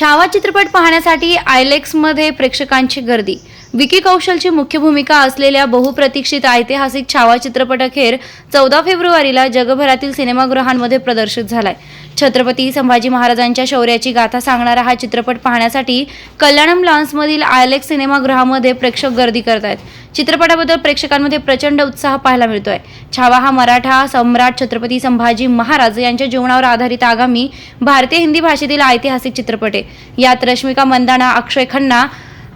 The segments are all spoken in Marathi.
छावा चित्रपट पाहण्यासाठी आयलेक्समध्ये प्रेक्षकांची गर्दी. विकी कौशलची मुख्य भूमिका असलेल्या बहुप्रतीक्षित ऐतिहासिक छावा चित्रपट अखेर चौदा फेब्रुवारीला जगभरातील सिनेमागृहांमध्ये प्रदर्शित झालाय. छत्रपती संभाजी महाराजांच्या शौर्याची गाथा सांगणारा हा चित्रपट पाहण्यासाठी कल्याणम लॉन्समधील आयलेक्स सिनेमागृहामध्ये प्रेक्षक गर्दी करत आहेत चित्रपटाबद्दल प्रेक्षकांमध्ये प्रचंड उत्साह पाहायला मिळतोय. छावा हा मराठा सम्राट छत्रपती संभाजी महाराज यांच्या जीवनावर आधारित आगामी भारतीय हिंदी भाषेतील ऐतिहासिक चित्रपट आहे. यात रश्मिका मंदाना अक्षय खन्ना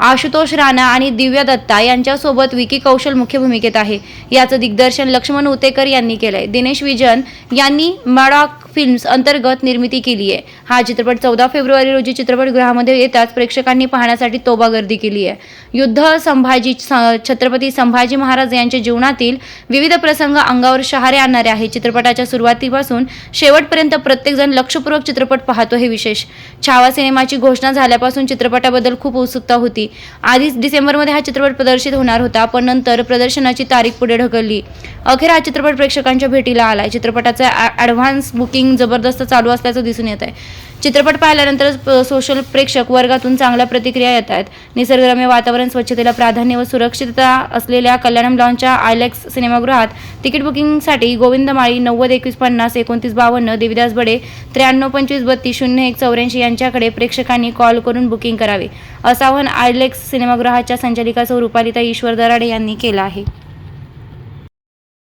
आशुतोष राणा आणि दिव्या दत्ता यांच्यासोबत विकी कौशल मुख्य भूमिकेत आहे. याचं दिग्दर्शन लक्ष्मण उतेकर यांनी केलंय. दिनेश विजन यांनी मॅडॉक फिल्म्स अंतर्गत निर्मिती केली आहे. हा चित्रपट चौदा फेब्रुवारी रोजी चित्रपटगृहामध्ये येताच प्रेक्षकांनी पाहण्यासाठी तोबा गर्दी केली आहे. युद्ध संभाजी स- छत्रपती संभाजी महाराज यांच्या जीवनातील विविध प्रसंग अंगावर शहारे आणणारे आहे. चित्रपटाच्या सुरुवातीपासून शेवटपर्यंत प्रत्येकजण लक्षपूर्वक चित्रपट पाहतो हे विशेष. छावा सिनेमाची घोषणा झाल्यापासून चित्रपटाबद्दल खूप उत्सुकता होती. आधीच डिसेंबरमध्ये हा चित्रपट प्रदर्शित होणार होता पण नंतर प्रदर्शनाची तारीख पुढे ढकलली. अखेर हा चित्रपट प्रेक्षकांच्या भेटीला आला चित्रपटाचा ॲडव्हान्स बुकिंग जबरदस्त चालू असल्याचं दिसून येत आहे चित्रपट पाहिल्यानंतर सोशल प्रेक्षक वर्गातून चांगल्या प्रतिक्रिया येत आहेत. निसर्गरम्य वातावरण स्वच्छतेला प्राधान्य व सुरक्षितता असलेल्या कल्याणम लॉनच्या आयलेक्स सिनेमागृहात तिकीट बुकिंगसाठी गोविंद माळी नव्वद एकवीस पन्नास एकोणतीस बावन्न देविदास बडे त्र्याण्णव पंचवीस बत्तीस शून्य एक चौऱ्याऐंशी यांच्याकडे प्रेक्षकांनी कॉल करून बुकिंग करावे. असं आवाहन आयलेक्स सिनेमागृहाच्या संचालिका स्वरूपालिता ईश्वर दराडे यांनी केलं आहे.